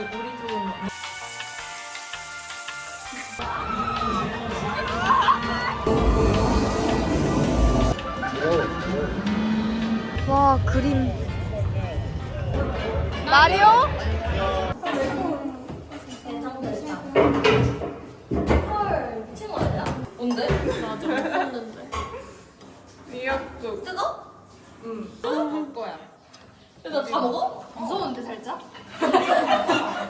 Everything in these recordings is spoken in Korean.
우리 좀 와 그림 마리오? 미역국. 뜯어? 응. 먹을 거야. 그래서 다 먹어? 무서운데 살짝?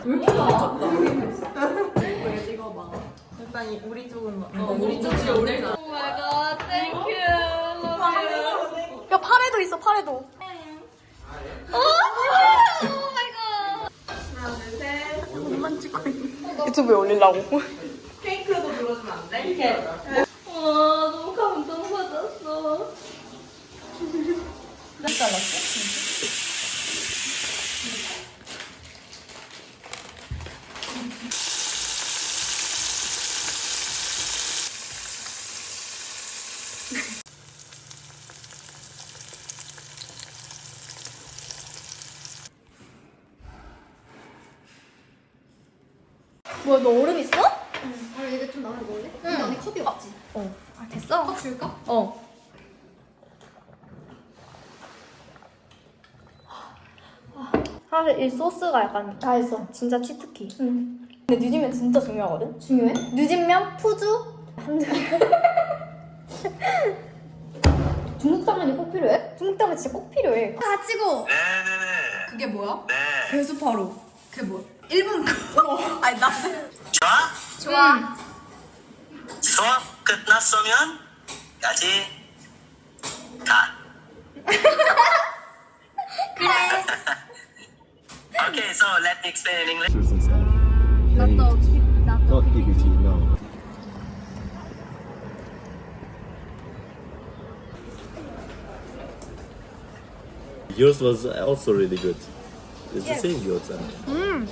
왜 이렇게 많아? 왜 찍어봐 이 우리 쪽은 어, 우리 좀 진짜 오래 나오 마이 갓 땡큐 야 팔에도 있어 팔에도. 오 마이 갓 하나, 둘, 셋. 눈만 찍고 있네 유튜브에 올리려고. 케이크도 불러주면 안 돼? 이렇게. 와 너무 감동 받았어 뭐야 너 얼음 있어? 아 이거 좀 나눠 먹을래? 근데 언니 컵이 없지? 어. 아 됐어? 컵 줄까? 어. 사실 이 소스가 약간 다 했어. 진짜 치트키. 응 근데 늦으면 진짜 중요하거든. 중요해? 늦으면 푸주. 중국 당면이 꼭 필요해? 중국 당면 진짜 꼭 필요해. 다 찍어 네네네. 그게 뭐야? 네. 배수파로 그게 뭐야? 일본 거 아니 나 좋아? 좋아 수업 끝났으면 까지 가. 그래 Okay, so let me explain in English. 나도 나도 Not EBT, no. Yours was also really good. It's the same yours. Mm.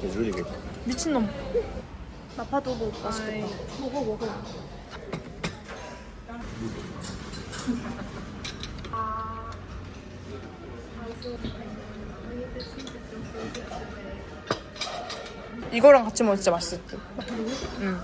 Good. 미친놈. 마파두부 맛있겠다. 먹어 먹어 이거랑 같이 먹으면 진짜 맛있을 듯. 응.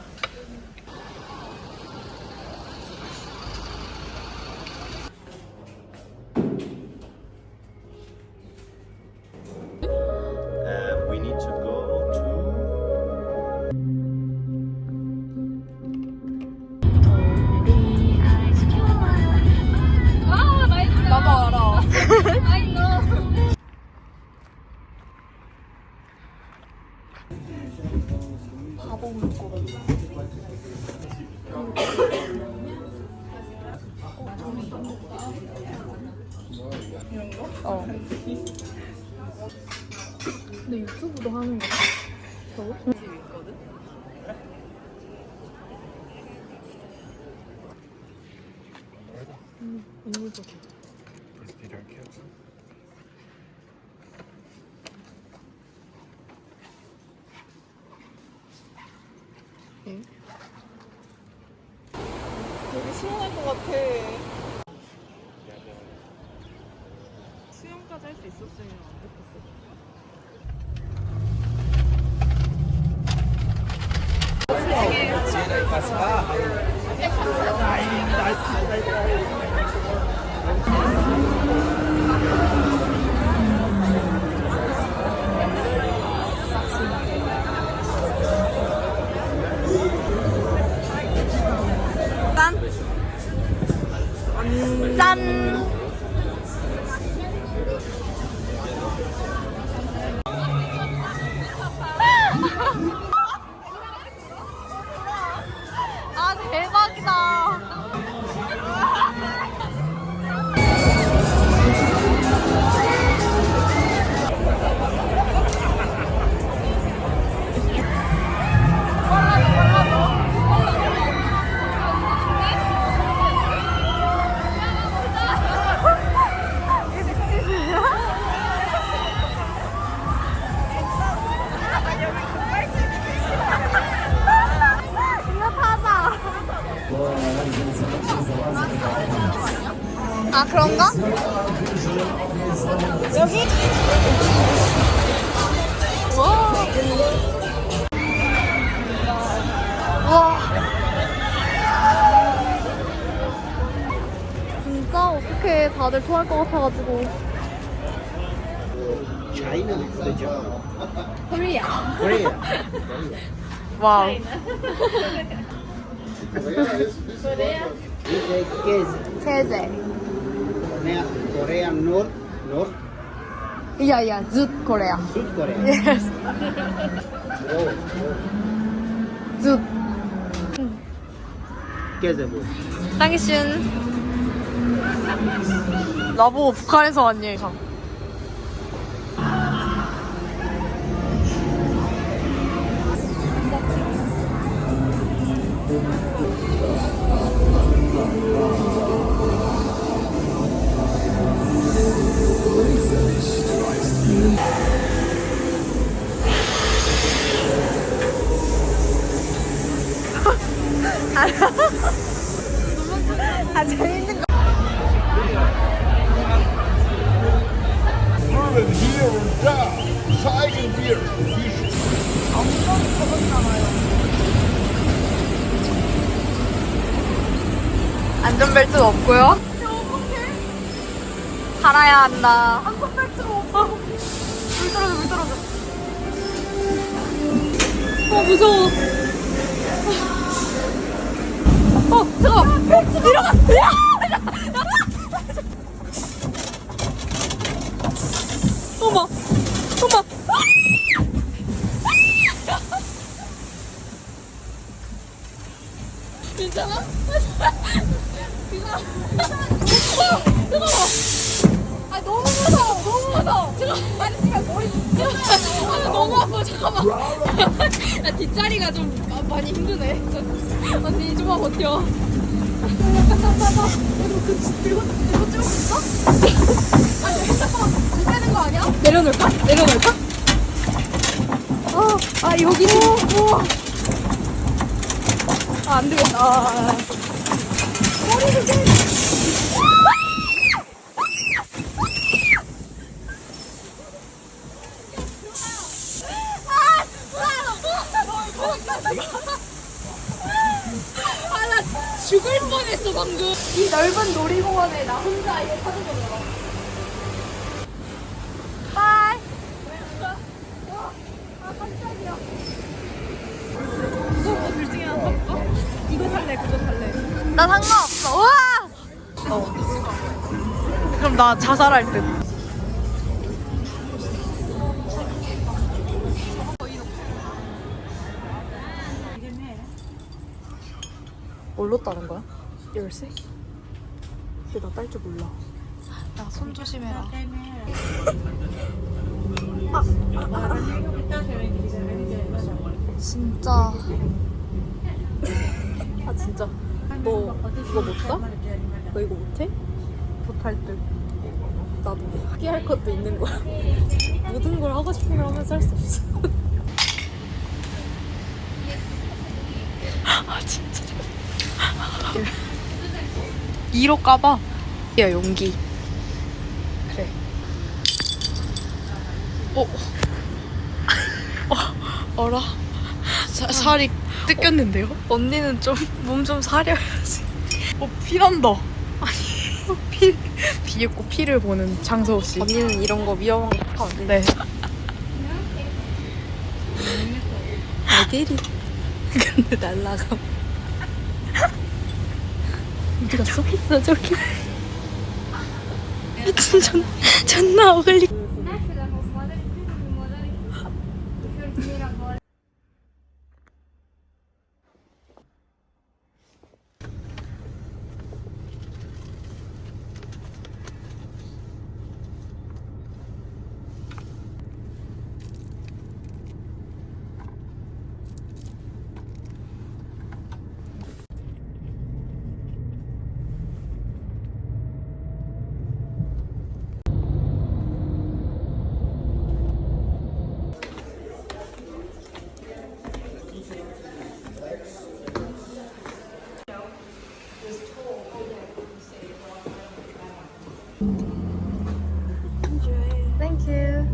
이런 거? 어. 근데 유튜브도 하는 거. 되게 시원할 것 같아. 수영까지 할 수 있었으면 안 됐겠어. 짠! 아 아 그런가? 여기? 와. 와. 진짜 어떻게 다들 토할 것 같아가지고. China is the job. Korea. Korea. 와우. Korea. Korea. It's like Kese. Kese. Korea, Korea North, North, 야야, 즈 코리아. South Korea. Yes. 즈. Kezabu. 땅이슌. 나보고 북한에서 왔니? 참. 안전벨트 없고요. 살아야 한다. 안전벨트가 없어. 물 떨어져, 물 떨어져. 어, 무서워. 어, 잠깐만. 내려가. 야! 어머, 어머. 괜찮아? 아 너무 무서워 지금 지금 머리 아 너무 아파 잠깐만 아, 뒷자리가 좀 아, 많이 힘드네 저- 언니 좀만 버텨? 내려놓을까? 내려놓을까? 어, 아 여기 우와 아, 안 되겠다. 아, 아, 아. 머리 조심. 아, 나 죽을 뻔했어, 방금. 이 넓은 놀이공원에 나 혼자 이거 타는 거잖아. 바이. 아, 깜짝이야. 나 상관없어. 우와! 그럼 나 자살할 듯. 뭘로 따는 거야? 열쇠? 근데 나 딸 줄 몰라. 야, 손 조심해라. 진짜. 아, 진짜. 너 이거 못 가? 너 이거 못해? 못할 듯. 나도 포기할 것도 있는 거야. 모든 걸 하고 싶은 걸 하면서 할 수 없어. 아, 진짜. 2로 까봐. 야, 용기. 그래. 어. 어, 어라. 사, 살이 뜯겼는데요? 언니는 좀, 몸 좀 사려야지. 어, 피난다. 아니, 피, 비웃고 피를 보는 장서우 씨. 언니는 이런 거 위험한 거 하면 안 돼. 네. 애들이. 근데 날라가. 어디 갔어? 있어, 저기. 미친 전, 존나 어글리. Thank you.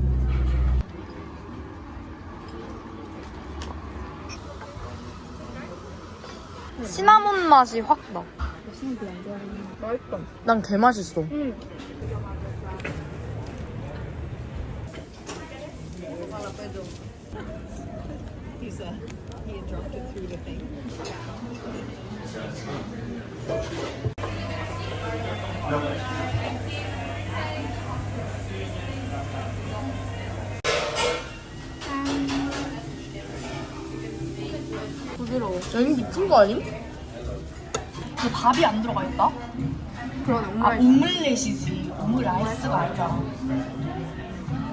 맛이 확 나. 난개 맛있어. 부드러워. 여기 깊은 거 아님? 근데 밥이 안 들어가 있다? 그러네, 아 오믈렛이지 오므라이스가 아니잖아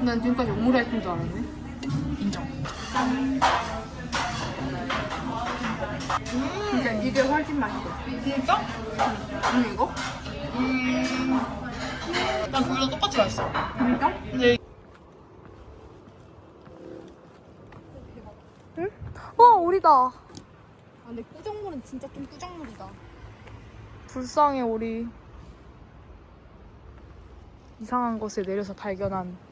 난 지금까지 오므라이스인 줄 알았네. 인정 근데 이게 훨씬 맛있어. 진짜? 음, 이거? 난 둘 다 똑같이 맛있어 진짜? 근데 와, 우리다. 아 근데 꾸정물은 진짜 좀 꾸정물이다 불쌍해, 우리. 이상한 곳에 내려서 발견한.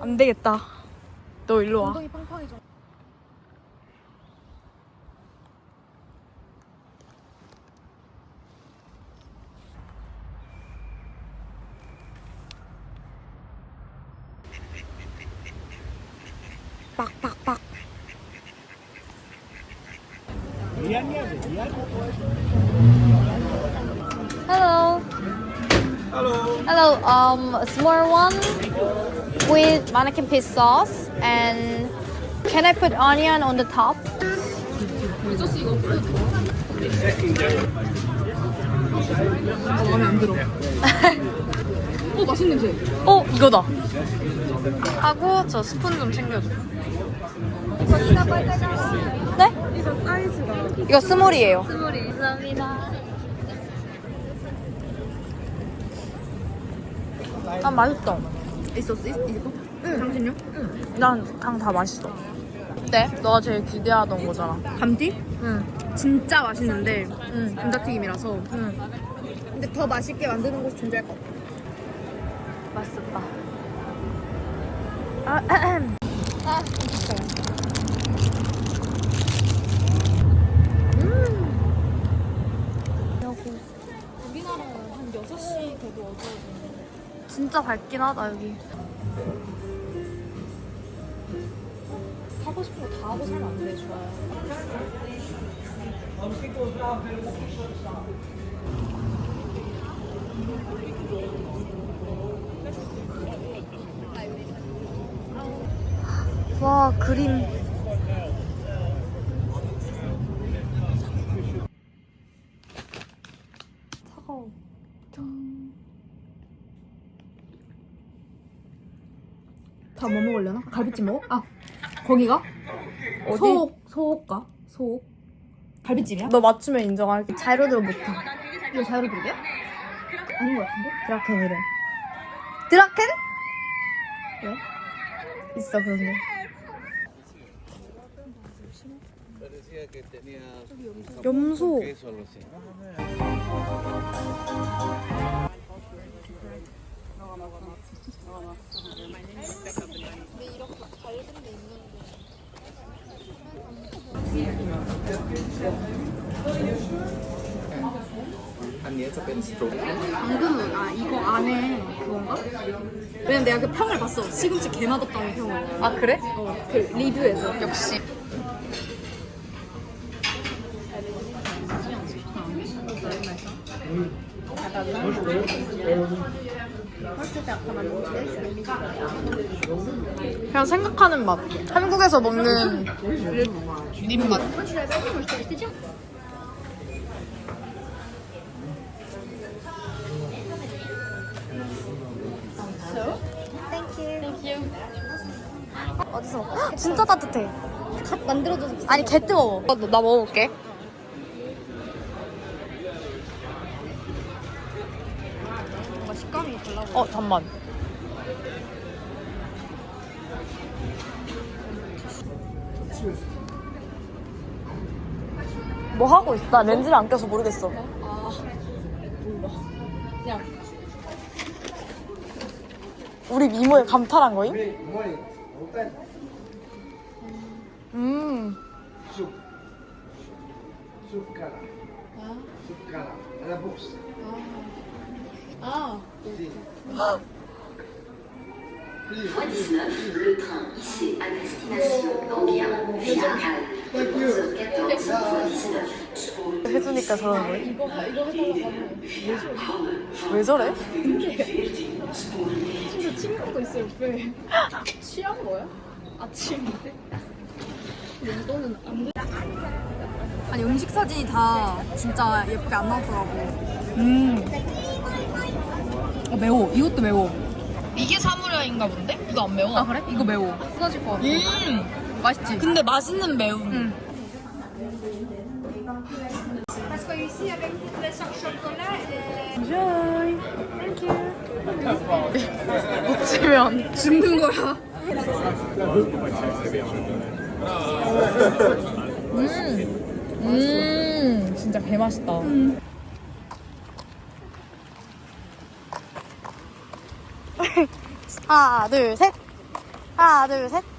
안 되겠다. 너 일로 와. 엉덩이 팡팡해져 빡빡빡. Hello. Hello. Hello. Um, a small one with mannequin fish sauce, and can I put onion on the top? 어, 맛있는 냄새. 어, 이거다. 하고 저 스푼 좀 챙겨줘. 네? 이거 스몰이에요. 난 맛있다. 있었어? 있- 이거? 당신요? 난당다 맛있어. 네? 너가 제일 기대하던 거잖아. 감튀? 응. 진짜 맛있는데 응. 감자튀김이라서 응. 근데 더 맛있게 만드는 곳이 존재할 것 같아 맛있다. 우리나라는 한 6시 돼도 어두워져 진짜 밝긴 하다, 여기. 하고 싶은 거 다 하고 살면 안 돼, 좋아요. 와, 그림. 차가워. 다 뭐 먹으려나? 갈비찜 먹어? 아 거기가? 어디? 소옥 소옥가? 소옥 갈비찜이야? 너 맞추면 인정할게. 자이로드로 못하 이거 자이로드로야? 아닌 것 같은데? 드라켄이래. 드라켄? 있어, 그런 게. 염소. 방금은 아 이거 안에 그건가? 왜냐면 내가 그 평을 봤어 시금치 개 맛없다는 평을 아, 그래? 그 리뷰에서 역시. 그냥 생각하는 맛. 한국에서 먹는 립맛. 어디서 먹어? 진짜 따뜻해. 만들어줘서 아니 개 뜨거워. 나, 나 먹어볼게. 뭔가 식감이 달라 어 잠만. 뭐 하고 있어? 나 렌즈를 안 껴서 모르겠어. 그냥 우리 미모에 감탄한 거임? 음. 아 Le train hissé à destination Gambia via Halle. 14h19 해주니까 저러는 거임? 이거 이거 해달라고 왜 저래? 진짜 친구도 있어 옆에 취한 거야? 아침인데? 근데 이거는 안 돼. 아니 음식 사진이 다 진짜 예쁘게 안 나오더라고. 음. 어, 매워. 이것도 매워. 이게 사무라인가 본데? 이거 안 매워. 아 그래? 이거 매워. 쏟아질 것 같아. 음. 맛있지? 근데 맛있는 매움. Enjoy. Thank you. 놓치면 죽는 거야. 음, 진짜 개 맛있다. 하나, 둘, 셋. 하나, 둘, 셋.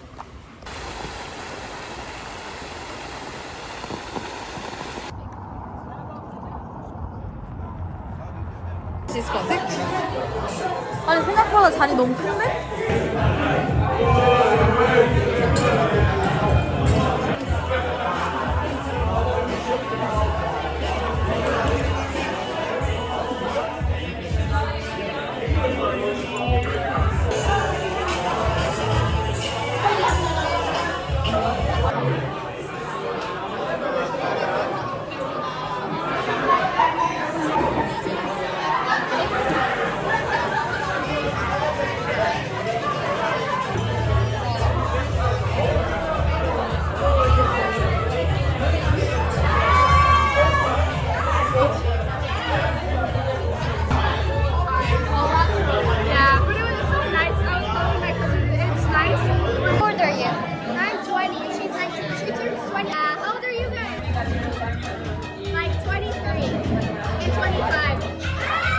있을 것 같아? 아니 생각보다 잔이 너무 큰데?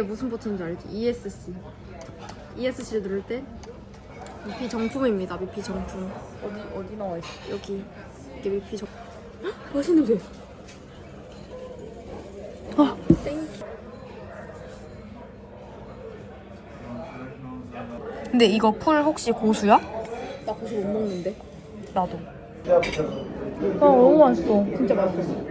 이게 무슨 버튼인지 알지? ESC. ESC를 누를 때 미피 정품입니다. 미피 정품. 어디 어디 나와 있어? 여기 이게 미피 정. 헉, 맛있는 냄새. 아, 땡. 근데 이거 풀 혹시 고수야? 나 고수 못 먹는데. 나도. 아 너무 맛있어. 진짜 맛있어.